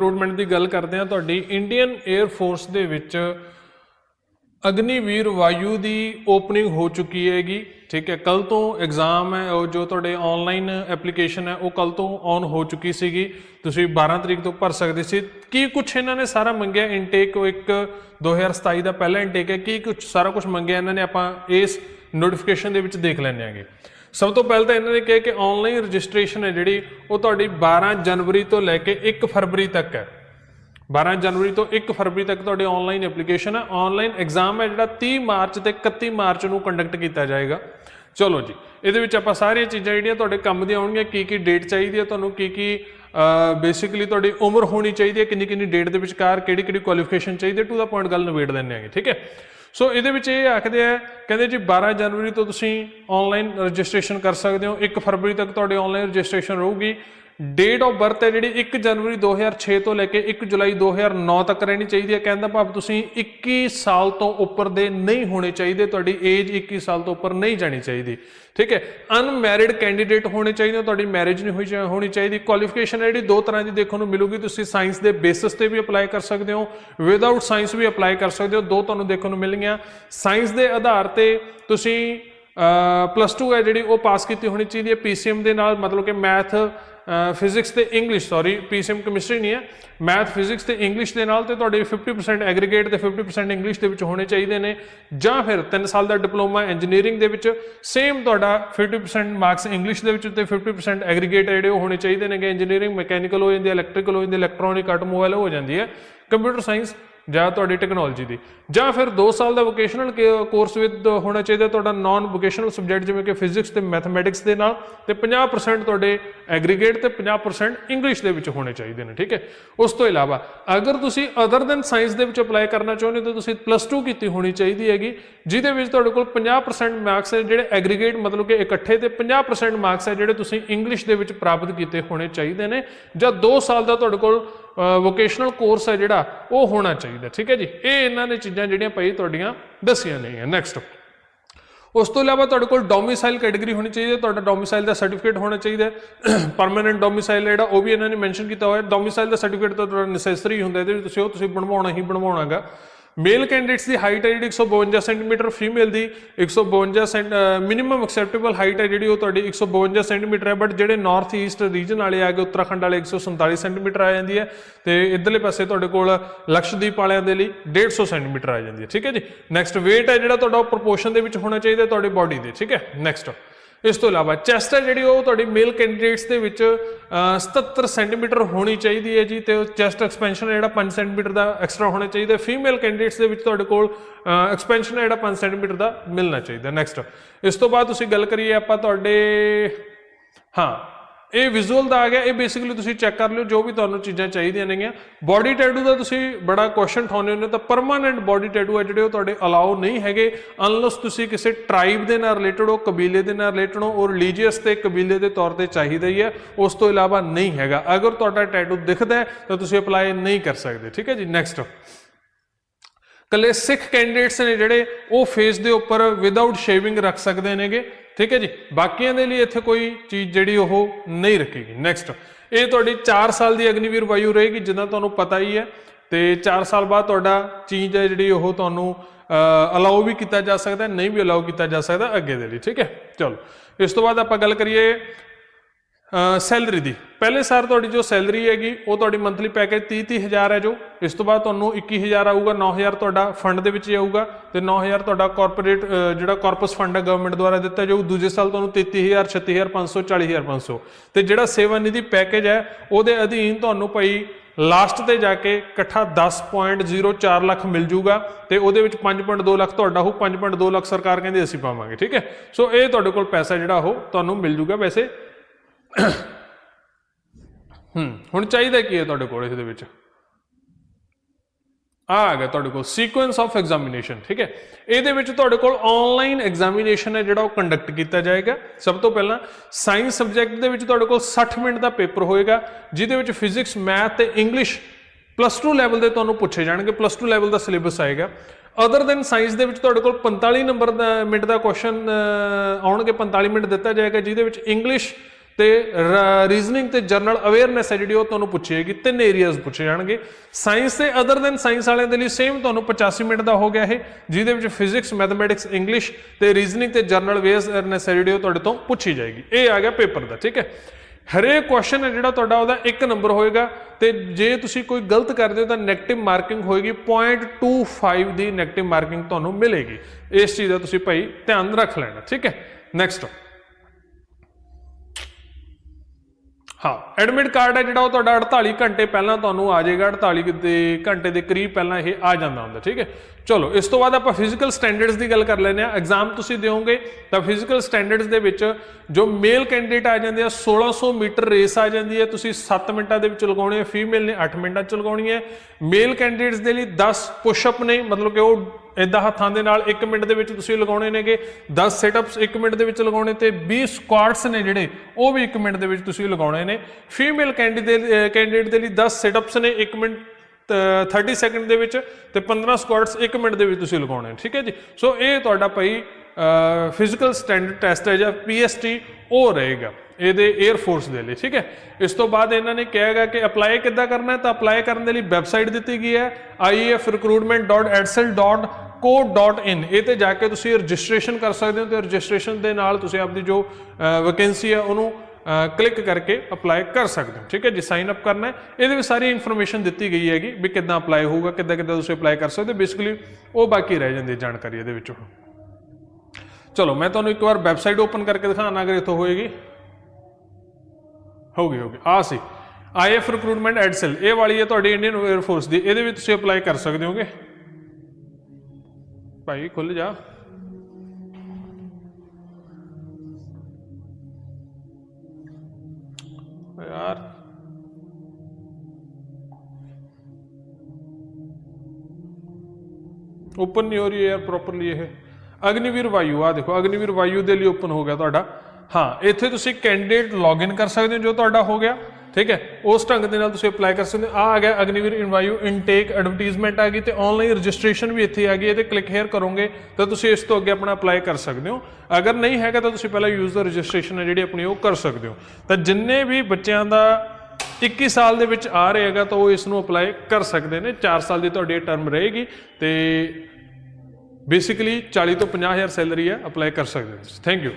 Recruitment ਦੀ ਗੱਲ ਕਰਦੇ ਹਾਂ, ਤੁਹਾਡੀ ਇੰਡੀਅਨ 에ਅਰ ਫੋਰਸ ਦੇ ਵਿੱਚ ਅਗਨੀਵੀਰ ਵਾਯੂ ਦੀ ਓਪਨਿੰਗ ਹੋ ਚੁੱਕੀ ਹੈਗੀ। ਠੀਕ ਹੈ ਕੱਲ ਤੋਂ ਐਗਜ਼ਾਮ ਹੈ, ਉਹ ਜੋ ਤੁਹਾਡੇ ਆਨਲਾਈਨ ਐਪਲੀਕੇਸ਼ਨ ਹੈ, ਉਹ ਕੱਲ ਤੋਂ ਔਨ ਹੋ ਚੁੱਕੀ ਸੀਗੀ। ਤੁਸੀਂ 12 ਤਰੀਕ ਤੋਂ ਭਰ ਸਕਦੇ ਸੀ। ਕੀ ਕੁਝ ਇਹਨਾਂ ਨੇ ਸਾਰਾ ਮੰਗਿਆ? ਇਨਟੇਕ ਇੱਕ 2027 ਦਾ ਪਹਿਲਾ ਇਨਟੇਕ ਹੈ। ਕੀ ਕੁਝ ਸਾਰਾ ਕੁਝ ਮੰਗਿਆ ਇਹਨਾਂ ਨੇ? ਆਪਾਂ ਇਸ ਨੋਟੀਫਿਕੇਸ਼ਨ ਦੇ ਵਿੱਚ ਦੇਖ ਲੈਣੇ ਆਂਗੇ ਸਭ ਤੋਂ ਪਹਿਲਾਂ ਤਾਂ ਇਹਨਾਂ ਨੇ ਕਿਹਾ ਕਿ ਆਨਲਾਈਨ ਰਜਿਸਟ੍ਰੇਸ਼ਨ ਹੈ ਜਿਹੜੀ, ਉਹ ਤੁਹਾਡੀ 12 ਜਨਵਰੀ ਤੋਂ ਲੈ ਕੇ 1 ਫਰਵਰੀ ਤੱਕ ਹੈ। 12 ਜਨਵਰੀ ਤੋਂ 1 ਫਰਵਰੀ ਤੱਕ ਤੁਹਾਡੀ ਆਨਲਾਈਨ ਐਪਲੀਕੇਸ਼ਨ ਹੈ। ਆਨਲਾਈਨ ਐਗਜ਼ਾਮ ਹੈ ਜਿਹੜਾ 30 ਮਾਰਚ ਤੇ 31 ਮਾਰਚ ਨੂੰ ਕੰਡਕਟ ਕੀਤਾ ਜਾਏਗਾ। ਚਲੋ ਜੀ, ਇਹਦੇ ਵਿੱਚ ਆਪਾਂ ਸਾਰੀਆਂ ਚੀਜ਼ਾਂ ਜਿਹੜੀਆਂ ਤੁਹਾਡੇ ਕੰਮ ਦੀਆਂ ਆਉਣਗੀਆਂ ਕੀ ਕੀ ਡੇਟ ਚਾਹੀਦੀ ਹੈ, ਤੁਹਾਨੂੰ ਕੀ ਕੀ ਬੇਸਿਕਲੀ ਤੁਹਾਡੀ ਉਮਰ ਹੋਣੀ ਚਾਹੀਦੀ ਹੈ ਕਿੰਨੀ ਕਿੰਨੀ ਡੇਟ ਦੇ ਵਿਚਕਾਰ ਕਿਹੜੀ ਕਿਹੜੀ ਕੁਆਲੀਫਿਕੇਸ਼ਨ ਚਾਹੀਦੀ ਹੈ ਟੂ ਦਾ ਪੁਆਇੰਟ ਗੱਲ ਨਿਬੇੜ ਲੈਣੇ ਆਗੇ ਠੀਕ ਹੈ? ਸੋ ਇਹਦੇ ਵਿੱਚ ਇਹ ਆਖਦੇ ਆ, ਕਹਿੰਦੇ ਜੀ 12 ਜਨਵਰੀ ਤੋਂ ਤੁਸੀਂ ਆਨਲਾਈਨ ਰਜਿਸਟ੍ਰੇਸ਼ਨ ਕਰ ਸਕਦੇ ਹੋ। 1 ਫਰਵਰੀ ਤੱਕ ਤੁਹਾਡੀ ਆਨਲਾਈਨ ਰਜਿਸਟ੍ਰੇਸ਼ਨ ਰਹੂਗੀ। ਡੇਟ ਆਫ ਬਰਥ ਹੈ ਜਿਹੜੀ 1 ਜਨਵਰੀ 2006 ਤੋਂ ਲੈ ਕੇ 1 ਜੁਲਾਈ 2009 ਤੱਕ ਰਹਿਣੀ ਚਾਹੀਦੀ ਹੈ। ਕਹਿੰਦਾ ਭਾਵ ਤੁਸੀਂ 21 ਸਾਲ ਤੋਂ ਉੱਪਰ ਦੇ ਨਹੀਂ ਹੋਣੇ ਚਾਹੀਦੇ, ਤੁਹਾਡੀ ਏਜ 21 ਸਾਲ ਤੋਂ ਉੱਪਰ ਨਹੀਂ ਜਾਣੀ ਚਾਹੀਦੀ। ਠੀਕ ਹੈ? ਅਨਮੈਰਿਡ ਕੈਂਡੀਡੇਟ ਹੋਣੇ ਚਾਹੀਦੇ ਹੋ ਤੁਹਾਡੀ ਮੈਰਿਜ ਨਹੀਂ ਹੋਈ ਹੋਣੀ ਚਾਹੀਦੀ। ਕੁਆਲੀਫਿਕੇਸ਼ਨ ਜਿਹੜੀ ਦੋ ਤਰ੍ਹਾਂ ਦੀ ਦੇਖਣ ਨੂੰ ਮਿਲੂਗੀ, ਤੁਸੀਂ ਸਾਇੰਸ ਦੇ ਬੇਸਿਸ ਤੇ ਵੀ ਅਪਲਾਈ ਕਰ ਸਕਦੇ ਹੋ ਵਿਦਆਊਟ ਸਾਇੰਸ ਵੀ ਅਪਲਾਈ ਕਰ ਸਕਦੇ ਹੋ, ਦੋ ਤੁਹਾਨੂੰ ਦੇਖਣ ਨੂੰ ਮਿਲਣਗੀਆਂ। ਸਾਇੰਸ ਦੇ ਆਧਾਰ ਤੇ ਤੁਸੀਂ ਪਲੱਸ 2 ਹੈ ਜਿਹੜੀ ਉਹ ਪਾਸ ਕੀਤੀ ਹੋਣੀ ਚਾਹੀਦੀ ਹੈ। ਪੀਸੀਐਮ ਦੇ ਨਾਲ ਮਤਲਬ ਕਿ ਮੈਥ ਫਿਜ਼ਿਕਸ ਤੇ ਇੰਗਲਿਸ਼ ਸੌਰੀ ਪੀਸੀਐਮ ਕੈਮਿਸਟਰੀ ਨਹੀਂ ਹੈ। ਮੈਥ ਫਿਜ਼ਿਕਸ ਤੇ ਇੰਗਲਿਸ਼ ਦੇ ਨਾਲ ਤੇ ਤੁਹਾਡੇ 50% ਐਗਰੀਗੇਟ ਤੇ 50% ਇੰਗਲਿਸ਼ ਦੇ ਵਿੱਚ ਹੋਣੇ ਚਾਹੀਦੇ ਨੇ। ਜਾਂ ਫਿਰ 3 ਸਾਲ ਦਾ ਡਿਪਲੋਮਾ ਇੰਜੀਨੀਅਰਿੰਗ ਦੇ ਵਿੱਚ ਸੇਮ ਤੁਹਾਡਾ 50% ਮਾਰਕਸ ਇੰਗਲਿਸ਼ ਦੇ ਵਿੱਚ ਤੇ 50% ਐਗਰੀਗੇਟ ਜਿਹੜੇ ਉਹ ਹੋਣੇ ਚਾਹੀਦੇ ਨੇਗੇ। ਇੰਜੀਨੀਅਰਿੰਗ ਮੈਕੈਨੀਕਲ ਹੋ ਜਾਂਦੀ ਹੈ ਇਲੈਕਟ੍ਰੀਕਲ ਹੋ ਜਾਂਦੀ ਹੈ ਇਲੈਕਟ੍ਰੋਨਿਕ ਆਟੋਮੋਬਾਈਲ ਹੋ ਜਾਂਦੀ ਹੈ। ਕੰਪਿਊਟਰ ਸਾਇੰਸ ਜਾਂ ਤੁਹਾਡੀ ਟੈਕਨੋਲੋਜੀ ਦੀ। ਜਾਂ ਫਿਰ 2 ਸਾਲ ਦਾ ਵੋਕੇਸ਼ਨਲ ਕੋਰਸ ਵਿਦ ਹੋਣਾ ਚਾਹੀਦਾ ਤੁਹਾਡਾ ਨਾਨ ਵੋਕੇਸ਼ਨਲ ਸਬਜੈਕਟ ਜਿਵੇਂ ਕਿ ਫਿਜ਼ਿਕਸ ਤੇ ਮੈਥਮੈਟਿਕਸ ਦੇ ਨਾਲ, ਤੇ 50% ਤੁਹਾਡੇ ਐਗਰੀਗੇਟ ਤੇ 50% ਇੰਗਲਿਸ਼ ਦੇ ਵਿੱਚ ਹੋਣੇ ਚਾਹੀਦੇ ਨੇ, ਠੀਕ ਹੈ? ਉਸ ਤੋਂ ਇਲਾਵਾ, ਅਗਰ ਤੁਸੀਂ ਅਦਰ ਦੈਨ ਸਾਇੰਸ ਦੇ ਵਿੱਚ ਅਪਲਾਈ ਕਰਨਾ ਚਾਹੁੰਦੇ ਹੋ, ਤਾਂ ਤੁਸੀਂ ਪਲੱਸ 2 ਕੀਤੀ ਹੋਣੀ ਚਾਹੀਦੀ ਹੈਗੀ, ਜਿਹਦੇ ਵਿੱਚ ਤੁਹਾਡੇ ਕੋਲ 50% ਮਾਰਕਸ ਹੈ ਜਿਹੜੇ ਐਗਰੀਗੇਟ ਮਤਲਬ ਕਿ ਇਕੱਠੇ ਤੇ 50% ਮਾਰਕਸ ਹੈ ਜਿਹੜੇ ਤੁਸੀਂ ਇੰਗਲਿਸ਼ ਦੇ ਵਿੱਚ ਪ੍ਰਾਪਤ ਕੀਤੇ ਹੋਣੇ ਚਾਹੀਦੇ ਨੇ, ਜਾਂ 2 ਸਾਲ ਦਾ ਤੁਹਾਡੇ ਕੋਲ ਵੋਕੇਸ਼ਨਲ ਕੋਰਸ ਹੈ ਜਿਹੜਾ, ਉਹ ਹੋਣਾ ਚਾਹੀਦਾ, ਠੀਕ ਹੈ ਜੀ? ਇਹ ਇਹਨਾਂ ਨੇ ਚੀਜ਼ਾਂ ਜਿਹੜੀਆਂ ਪਈ ਤੁਹਾਡੀਆਂ ਦੱਸੀਆਂ ਨਹੀਂ ਨੈਕਸਟ ਉਸ ਤੋਂ ਇਲਾਵਾ ਤੁਹਾਡੇ ਕੋਲ ਡੋਮਿਸਾਈਲ ਕੈਟਾਗਰੀ ਹੋਣੀ ਚਾਹੀਦੀ ਹੈ, ਤੁਹਾਡਾ ਡੋਮਿਸਾਈਲ ਦਾ ਸਰਟੀਫਿਕੇਟ ਹੋਣਾ ਚਾਹੀਦਾ ਹੈ ਪਰਮਨੈਂਟ ਡੋਮਿਸਾਈਲ ਜਿਹੜਾ, ਉਹ ਵੀ ਇਹਨਾਂ ਨੇ ਮੈਂਸ਼ਨ ਕੀਤਾ ਹੋਇਆ ਡੋਮਿਸਾਈਲ ਦਾ ਸਰਟੀਫਿਕੇਟ ਤਾਂ ਤੁਹਾਡਾ ਨੈਸੈਸਰੀ ਹੁੰਦਾ ਇਹਦੇ ਵਿੱਚ ਤੁਸੀਂ ਉਹ ਤੁਸੀਂ ਬਣਵਾਉਣਾ ਹੀ ਬਣਵਾਉਣਾਗਾ। ਮੇਲ ਕੈਂਡੀਡੇਟਸ ਦੀ ਹਾਈਟ ਹੈ ਜਿਹੜੀ 152 ਸੈਂਟੀਮੀਟਰ ਫੀਮੇਲ ਦੀ 152 ਸੈਂਟ ਮਿਨੀਮਮ ਐਕਸੈਪਟੇਬਲ ਹਾਈਟ ਹੈ ਜਿਹੜੀ ਉਹ ਤੁਹਾਡੀ 152 ਸੈਂਟੀਮੀਟਰ ਹੈ ਬਟ ਜਿਹੜੇ ਨਾਰਥ ਈਸਟ ਰੀਜਨ ਵਾਲੇ ਆ ਗਏ, ਉੱਤਰਾਖੰਡ ਵਾਲੇ 147 ਸੈਂਟੀਮੀਟਰ ਆ ਜਾਂਦੀ ਹੈ ਤੇ ਇਧਰਲੇ ਪਾਸੇ ਤੁਹਾਡੇ ਕੋਲ ਲਕਸ਼ਦੀਪ ਵਾਲਿਆਂ ਦੇ ਲਈ 150 ਸੈਂਟੀਮੀਟਰ ਆ ਜਾਂਦੀ ਹੈ, ਠੀਕ ਹੈ ਜੀ? ਨੈਕਸਟ weight ਹੈ ਜਿਹੜਾ ਤੁਹਾਡਾ ਪ੍ਰੋਪੋਰਸ਼ਨ ਦੇ ਵਿੱਚ ਹੋਣਾ ਚਾਹੀਦਾ ਤੁਹਾਡੇ ਬਾਡੀ ਦੇ, ਠੀਕ ਹੈ? ਨੈਕਸਟ ਇਸ ਤੋਂ ਇਲਾਵਾ ਚੈਸਟ ਹੈ ਜਿਹੜੀ ਉਹ ਤੁਹਾਡੀ ਮੇਲ ਕੈਂਡੀਡੇਟਸ ਦੇ ਵਿੱਚ ਅਹ, 77 ਸੈਂਟੀਮੀਟਰ ਹੋਣੀ ਚਾਹੀਦੀ ਹੈ ਜੀ ਤੇ ਚੈਸਟ ਐਕਸਪੈਂਸ਼ਨ ਜਿਹੜਾ 5 ਸੈਂਟੀਮੀਟਰ ਦਾ ਐਕਸਟਰਾ ਹੋਣਾ ਚਾਹੀਦਾ। ਫੀਮੇਲ ਕੈਂਡੀਡੇਟਸ ਦੇ ਵਿੱਚ ਤੁਹਾਡੇ ਕੋਲ ਐਕਸਪੈਂਸ਼ਨ ਜਿਹੜਾ 5 ਸੈਂਟੀਮੀਟਰ ਦਾ ਮਿਲਣਾ ਚਾਹੀਦਾ। ਨੈਕਸਟ ਇਸ ਤੋਂ ਬਾਅਦ ਤੁਸੀਂ ਗੱਲ ਕਰੀਏ ਆਪਾਂ ਤੁਹਾਡੇ ਹਾਂ ਇਹ ਵਿਜ਼ੂਅਲ ਦਾ ਆ ਗਿਆ, ਇਹ ਬੇਸਿਕਲੀ ਤੁਸੀਂ ਚੈੱਕ ਕਰ ਲਿਓ, ਜੋ ਵੀ ਤੁਹਾਨੂੰ ਚੀਜ਼ਾਂ ਚਾਹੀਦੀਆਂ ਨੇਗੀਆਂ। ਬਾਡੀ ਟੈਟੂ ਦਾ ਤੁਸੀਂ ਬੜਾ ਕੁਐਸਚਨ ਠਾਉਂਦੇ ਹੋ, ਤਾਂ ਪਰਮਾਨੈਂਟ ਬਾਡੀ ਟੈਟੂ ਹੈ ਜਿਹੜੇ ਉਹ ਤੁਹਾਡੇ ਅਲਾਉ ਨਹੀਂ ਹੈਗੇ ਅਨਲੈਸ ਤੁਸੀਂ ਕਿਸੇ ਟ੍ਰਾਈਬ ਦੇ ਨਾਲ ਰਿਲੇਟਡ ਹੋ, ਕਬੀਲੇ ਦੇ ਨਾਲ ਰਿਲੇਟਡ ਹੋ ਔਰ ਰਿਲੀਜੀਅਸ ਤੇ ਕਬੀਲੇ ਦੇ ਤੌਰ ਤੇ ਚਾਹੀਦਾ ਹੀ ਹੈ ਉਸ ਤੋਂ ਇਲਾਵਾ ਨਹੀਂ ਹੈਗਾ। ਅਗਰ ਤੁਹਾਡਾ ਟੈਟੂ ਦਿਖਦਾ ਹੈ, ਤਾਂ ਤੁਸੀਂ ਅਪਲਾਈ ਨਹੀਂ ਕਰ ਸਕਦੇ, ਠੀਕ ਹੈ ਜੀ? ਨੈਕਸਟ ਕੱਲੇ ਸਿੱਖ ਕੈਂਡੀਡੇਟਸ ਨੇ ਜਿਹੜੇ, ਉਹ ਫੇਸ ਦੇ ਉੱਪਰ ਵਿਦਆਊਟ ਸ਼ੇਵਿੰਗ ਰੱਖ ਸਕਦੇ ਨੇਗੇ। ਠੀਕ ਹੈ ਜੀ? ਬਾਕੀਆਂ ਦੇ ਲਈ ਇੱਥੇ ਕੋਈ ਚੀਜ਼ ਜਿਹੜੀ ਉਹ ਨਹੀਂ ਰੱਖੇਗੀ। ਨੈਕਸਟ ਇਹ ਤੁਹਾਡੀ 4 ਸਾਲ ਦੀ ਅਗਨੀਵੀਰ ਵਾਯੂ ਰਹੇਗੀ, ਜਿੱਦਾਂ ਤੁਹਾਨੂੰ ਪਤਾ ਹੀ ਹੈ। ਤੇ 4 ਸਾਲ ਬਾਅਦ ਤੁਹਾਡਾ ਚੀਜ਼ ਹੈ ਜਿਹੜੀ ਉਹ ਤੁਹਾਨੂੰ ਅਲਾਉ ਵੀ ਕੀਤਾ ਜਾ ਸਕਦਾ ਨਹੀਂ ਵੀ ਅਲਾਉ ਕੀਤਾ ਜਾ ਸਕਦਾ, ਅੱਗੇ ਦੇ ਲਈ। ਠੀਕ ਹੈ? ਚਲੋ, ਇਸ ਤੋਂ ਬਾਅਦ ਆਪਾਂ ਗੱਲ ਕਰੀਏ ਸੈਲਰੀ ਦੀ। ਪਹਿਲੇ ਸਾਲ ਤੁਹਾਡੀ ਜੋ ਸੈਲਰੀ ਹੈਗੀ, ਉਹ ਤੁਹਾਡੀ ਮੰਥਲੀ ਪੈਕੇਜ 30 30000 ਹੈ ਜੋ। ਇਸ ਤੋਂ ਬਾਅਦ ਤੁਹਾਨੂੰ 21000 ਆਊਗਾ 9000 ਤੁਹਾਡਾ ਫੰਡ ਦੇ ਵਿੱਚ ਆਊਗਾ ਤੇ 9000 ਤੁਹਾਡਾ ਕਾਰਪੋਰੇਟ ਜਿਹੜਾ ਕਾਰਪਸ ਫੰਡ ਹੈ ਗਵਰਨਮੈਂਟ ਦੁਆਰਾ ਦਿੱਤਾ ਜਾਊ। ਦੂਜੇ ਸਾਲ ਤੁਹਾਨੂੰ 33000 36500 40500 ਤੇ ਜਿਹੜਾ ਸੇਵਾ ਨਿਧੀ ਪੈਕੇਜ ਹੈ, ਉਹਦੇ ਅਧੀਨ ਤੁਹਾਨੂੰ ਭਾਈ ਲਾਸਟ ਤੇ ਜਾ ਕੇ ਇਕੱਠਾ 10.04 ਲੱਖ ਮਿਲ ਜੂਗਾ ਤੇ ਉਹਦੇ ਵਿੱਚ 5.2 ਲੱਖ ਤੁਹਾਡਾ ਹੋ 5.2 ਲੱਖ ਸਰਕਾਰ ਕਹਿੰਦੀ ਅਸੀਂ ਪਾਵਾਂਗੇ, ਠੀਕ ਹੈ? ਸੋ ਇਹ ਤੁਹਾਡੇ ਕੋਲ ਪੈਸਾ ਜਿਹੜਾ ਉਹ ਤੁਹਾਨੂੰ ਮਿਲ ਜੂਗਾ ਵੈਸੇ। ਹੂੰ, ਹੁਣ ਚਾਹੀਦਾ ਕੀ ਹੈ ਤੁਹਾਡੇ ਕੋਲ ਇਸ ਦੇ ਵਿੱਚ? ਆ ਆ ਗਿਆ ਤੁਹਾਡੇ ਕੋਲ ਸੀਕੁਐਂਸ ਆਫ ਐਗਜ਼ਾਮੀਨੇਸ਼ਨ ਠੀਕ ਹੈ? ਇਹਦੇ ਵਿੱਚ ਤੁਹਾਡੇ ਕੋਲ ਆਨਲਾਈਨ ਐਗਜ਼ਾਮੀਨੇਸ਼ਨ ਹੈ ਜਿਹੜਾ ਉਹ ਕੰਡਕਟ ਕੀਤਾ ਜਾਏਗਾ। ਸਭ ਤੋਂ ਪਹਿਲਾਂ ਸਾਇੰਸ ਸਬਜੈਕਟ ਦੇ ਵਿੱਚ ਤੁਹਾਡੇ ਕੋਲ 60 ਮਿੰਟ ਦਾ ਪੇਪਰ ਹੋਏਗਾ, ਜਿਹਦੇ ਵਿੱਚ ਫਿਜ਼ਿਕਸ ਮੈਥ ਤੇ ਇੰਗਲਿਸ਼ ਪਲੱਸ 2 ਲੈਵਲ ਦੇ ਤੁਹਾਨੂੰ ਪੁੱਛੇ ਜਾਣਗੇ ਪਲੱਸ 2 ਲੈਵਲ ਦਾ ਸਿਲੇਬਸ ਆਏਗਾ। ਅਦਰ ਦੈਨ ਸਾਇੰਸ ਦੇ ਵਿੱਚ ਤੁਹਾਡੇ ਕੋਲ 45 ਨੰਬਰ ਦਾ, ਮਿੰਟ ਦਾ ਕੁਐਸਚਨ ਆਉਣਗੇ 45 ਮਿੰਟ ਦਿੱਤਾ ਜਾਏਗਾ, ਜਿਹਦੇ ਵਿੱਚ ਇੰਗਲਿਸ਼ ਤੇ ਰੀਜ਼ਨਿੰਗ ਤੇ ਜਨਰਲ ਅਵੇਅਰਨੈਸ ਹੈ ਜਿਹੜੀ ਉਹ ਤੁਹਾਨੂੰ ਪੁੱਛੀ ਜਾਏਗੀ ਤਿੰਨ ਏਰੀਆਜ਼ ਪੁੱਛੇ ਜਾਣਗੇ। ਸਾਇੰਸ ਤੇ ਅਦਰ ਦੈਨ ਸਾਇੰਸ ਵਾਲਿਆਂ ਦੇ ਲਈ ਸੇਮ ਤੁਹਾਨੂੰ 85 ਮਿੰਟ ਦਾ ਹੋ ਗਿਆ ਇਹ, ਜਿਹਦੇ ਵਿੱਚ ਫਿਜ਼ਿਕਸ ਮੈਥਮੈਟਿਕਸ ਇੰਗਲਿਸ਼ ਤੇ ਰੀਜ਼ਨਿੰਗ ਤੇ ਜਨਰਲ ਅਵੇਅਰਨੈਸ ਹੈ ਜਿਹੜੀ ਉਹ ਤੁਹਾਡੇ ਤੋਂ ਪੁੱਛੀ ਜਾਏਗੀ। ਇਹ ਆ ਗਿਆ ਪੇਪਰ ਦਾ, ਠੀਕ ਹੈ? ਹਰੇਕ ਕੁਐਸਚਨ ਹੈ ਜਿਹੜਾ ਤੁਹਾਡਾ, ਉਹਦਾ 1 ਨੰਬਰ ਹੋਏਗਾ ਤੇ ਜੇ ਤੁਸੀਂ ਕੋਈ ਗਲਤ ਕਰਦੇ ਹੋ ਤਾਂ 네ਗੇਟਿਵ ਮਾਰਕਿੰਗ ਹੋਏਗੀ 0.25 ਦੀ 네ਗੇਟਿਵ ਮਾਰਕਿੰਗ ਤੁਹਾਨੂੰ ਮਿਲੇਗੀ। ਇਸ ਚੀਜ਼ ਦਾ ਤੁਸੀਂ ਭਾਈ ਧਿਆਨ ਰੱਖ ਲੈਣਾ, ਠੀਕ ਹੈ? ਨੈਕਸਟ ਹਾਂ ਐਡਮਿਟ ਕਾਰਡ ਹੈ ਜਿਹੜਾ ਉਹ ਤੁਹਾਡਾ 48 ਘੰਟੇ ਪਹਿਲਾਂ ਤੁਹਾਨੂੰ ਆ ਜਾਏਗਾ 48 ਦੇ ਘੰਟੇ ਦੇ ਕਰੀਬ ਪਹਿਲਾਂ ਇਹ ਆ ਜਾਂਦਾ ਹੁੰਦਾ, ਠੀਕ ਹੈ? ਚਲੋ, ਇਸ ਤੋਂ ਬਾਅਦ ਆਪਾਂ ਫਿਜ਼ੀਕਲ ਸਟੈਂਡਰਡਸ ਦੀ ਗੱਲ ਕਰ ਲੈਂਦੇ ਆ ਐਗਜ਼ਾਮ ਤੁਸੀਂ ਦਿਓਗੇ ਤਾਂ ਫਿਜ਼ੀਕਲ ਸਟੈਂਡਰਡਸ ਦੇ ਵਿੱਚ ਜੋ ਮੇਲ ਕੈਂਡੀਡੇਟ ਆ ਜਾਂਦੇ ਆ 1600 ਮੀਟਰ ਰੇਸ ਆ ਜਾਂਦੀ ਹੈ। ਤੁਸੀਂ 7 ਮਿੰਟਾਂ ਦੇ ਵਿੱਚ ਲਗਾਉਣੀ ਹੈ ਫੀਮੇਲ ਨੇ 8 ਮਿੰਟਾਂ ਚ ਲਗਾਉਣੀ ਹੈ। ਮੇਲ ਕੈਂਡੀਡੇਟਸ ਦੇ ਲਈ 10 ਪੁਸ਼ਅਪ ਨੇ, ਮਤਲਬ ਕਿ ਉਹ ਇਦਾਂ ਹੱਥਾਂ ਦੇ ਨਾਲ 1 ਮਿੰਟ ਦੇ ਵਿੱਚ ਤੁਸੀਂ ਲਗਾਉਣੇ ਨੇਗੇ 10 ਸਿਟਅਪਸ 1 ਮਿੰਟ ਦੇ ਵਿੱਚ ਲਗਾਉਣੇ ਤੇ 20 ਸਕੁਆਟਸ ਨੇ ਜਿਹੜੇ, ਉਹ ਵੀ 1 ਮਿੰਟ ਦੇ ਵਿੱਚ ਤੁਸੀਂ ਲਗਾਉਣੇ ਨੇ। ਫੀਮੇਲ ਕੈਂਡੀਡੇਟ ਕੈਂਡੀਡੇਟ ਦੇ ਲਈ 10 ਸਿਟਅਪਸ ਨੇ 1 ਮਿੰਟ 30 ਸੈਕਿੰਡ ਦੇ ਵਿੱਚ ਤੇ 15 ਸਕੁਆਟਸ 1 ਮਿੰਟ ਦੇ ਵਿੱਚ ਤੁਸੀਂ ਲਗਾਉਣੇ ਠੀਕ ਹੈ ਜੀ? ਸੋ ਇਹ ਤੁਹਾਡਾ ਭਾਈ ਫਿਜ਼ੀਕਲ ਸਟੈਂਡਰਡ ਟੈਸਟ ਹੈ ਜਾਂ ਪੀਐਸਟੀ ਉਹ ਰਹੇਗਾ ਇਹਦੇ 에ਅਰ ਫੋਰਸ ਦੇ ਲਈ, ਠੀਕ ਹੈ? ਇਸ ਤੋਂ ਬਾਅਦ ਇਹਨਾਂ ਨੇ ਕਿਹਾ ਹੈਗਾ ਕਿ ਅਪਲਾਈ ਕਿੱਦਾਂ ਕਰਨਾ ਹੈ? ਤਾਂ ਅਪਲਾਈ ਕਰਨ ਦੇ ਲਈ ਵੈਬਸਾਈਟ ਦਿੱਤੀ ਗਈ ਹੈ iefrecruitment.edsel.co.in ਇਹ ਤੇ ਜਾ ਕੇ ਤੁਸੀਂ ਰਜਿਸਟ੍ਰੇਸ਼ਨ ਕਰ ਸਕਦੇ ਹੋ ਤੇ ਰਜਿਸਟ੍ਰੇਸ਼ਨ ਦੇ ਨਾਲ ਤੁਸੀਂ ਆਪਦੀ ਜੋ ਵੈਕੈਂਸੀ ਹੈ ਉਹਨੂੰ ਕਲਿੱਕ ਕਰਕੇ ਅਪਲਾਈ ਕਰ ਸਕਦੇ ਹੋ। ਠੀਕ ਹੈ ਜੀ ਸਾਈਨ ਅਪ ਕਰਨਾ ਹੈ। ਇਹਦੇ ਵਿੱਚ ਸਾਰੀ ਇਨਫੋਰਮੇਸ਼ਨ ਦਿੱਤੀ ਗਈ ਹੈਗੀ ਵੀ ਕਿੱਦਾਂ ਅਪਲਾਈ ਹੋਊਗਾ, ਕਿੱਦਾਂ ਕਿੱਦਾਂ ਤੁਸੀਂ ਅਪਲਾਈ ਕਰ ਸਕਦੇ ਹੋ। ਬੇਸਿਕਲੀ ਉਹ ਬਾਕੀ ਰਹਿ ਜਾਂਦੀ ਹੈ ਜਾਣਕਾਰੀ ਇਹਦੇ ਵਿੱਚ ਚਲੋ, ਮੈਂ ਤੁਹਾਨੂੰ ਇੱਕ ਵਾਰ ਵੈਬਸਾਈਟ ਓਪਨ ਕਰਕੇ ਦਿਖਾਣਾ ਅਗਰ ਇੱਥੋਂ ਹੋਏਗੀ। ਹੋ ਗਈ ਹੋ ਗਈ। ਆ ਸੀ ਆਈਐਫ ਰਿਕਰੂਟਮੈਂਟ ਐਡਸੈਲ ਇਹ ਵਾਲੀ ਹੈ ਤੁਹਾਡੀ ਇੰਡੀਅਨ 에ਅਰ ਫੋਰਸ ਦੀ। ਇਹਦੇ ਵਿੱਚ ਤੁਸੀਂ ਅਪਲਾਈ ਕਰ ਸਕਦੇ ਹੋਗੇ। ਭਾਈ ਖੁੱਲ ਜਾ। ਯਾਰ। ਓਪਨ ਨਹੀਂ ਹੋ ਰਹੀ ਯਾਰ ਪ੍ਰੋਪਰਲੀ ਇਹ। ਅਗਨੀਵੀਰ ਵਾਯੂ ਆ ਦੇਖੋ, ਅਗਨੀਵੀਰ ਵਾਯੂ ਦੇ ਲਈ ਓਪਨ ਹੋ ਗਿਆ ਤੁਹਾਡਾ। ਹਾਂ, ਇੱਥੇ ਤੁਸੀਂ ਕੈਂਡੀਡੇਟ ਲੌਗਇਨ ਕਰ ਸਕਦੇ ਹੋ ਜੋ ਤੁਹਾਡਾ ਹੋ ਗਿਆ। ਠੀਕ ਹੈ? ਉਸ ਢੰਗ ਦੇ ਨਾਲ ਤੁਸੀਂ ਅਪਲਾਈ ਕਰ ਸਕਦੇ ਹੋ। ਆ ਆ ਗਿਆ ਅਗਨੀਵੀਰ ਇਨਵਾਯੂ ਇਨਟੇਕ ਐਡਵਰਟਾਈਜ਼ਮੈਂਟ ਆ ਗਈ ਤੇ ਆਨਲਾਈਨ ਰਜਿਸਟ੍ਰੇਸ਼ਨ ਵੀ ਇੱਥੇ ਆ ਗਈ ਹੈ ਤੇ ਕਲਿੱਕ ਹੇਅਰ ਕਰੋਗੇ ਤਾਂ ਤੁਸੀਂ ਇਸ ਤੋਂ ਅੱਗੇ ਆਪਣਾ ਅਪਲਾਈ ਕਰ ਸਕਦੇ ਹੋ। ਅਗਰ ਨਹੀਂ ਹੈਗਾ ਤਾਂ ਤੁਸੀਂ ਪਹਿਲਾਂ ਯੂਜ਼ਰ ਰਜਿਸਟ੍ਰੇਸ਼ਨ ਹੈ ਜਿਹੜੀ ਆਪਣੀ ਉਹ ਕਰ ਸਕਦੇ ਹੋ। ਤਾਂ ਜਿੰਨੇ ਵੀ ਬੱਚਿਆਂ ਦਾ 21 ਸਾਲ ਦੇ ਵਿੱਚ ਆ ਰਿਹਾ ਹੈਗਾ ਤਾਂ ਉਹ ਇਸ ਨੂੰ ਅਪਲਾਈ ਕਰ ਸਕਦੇ ਨੇ। 4 ਸਾਲ ਦੀ ਤੁਹਾਡੀ ਟਰਮ ਰਹੇਗੀ ਤੇ ਬੇਸਿਕਲੀ 40 ਤੋਂ 50000 ਸੈਲਰੀ ਹੈ ਅਪਲਾਈ ਕਰ ਸਕਦੇ ਹੋ ਥੈਂਕ ਯੂ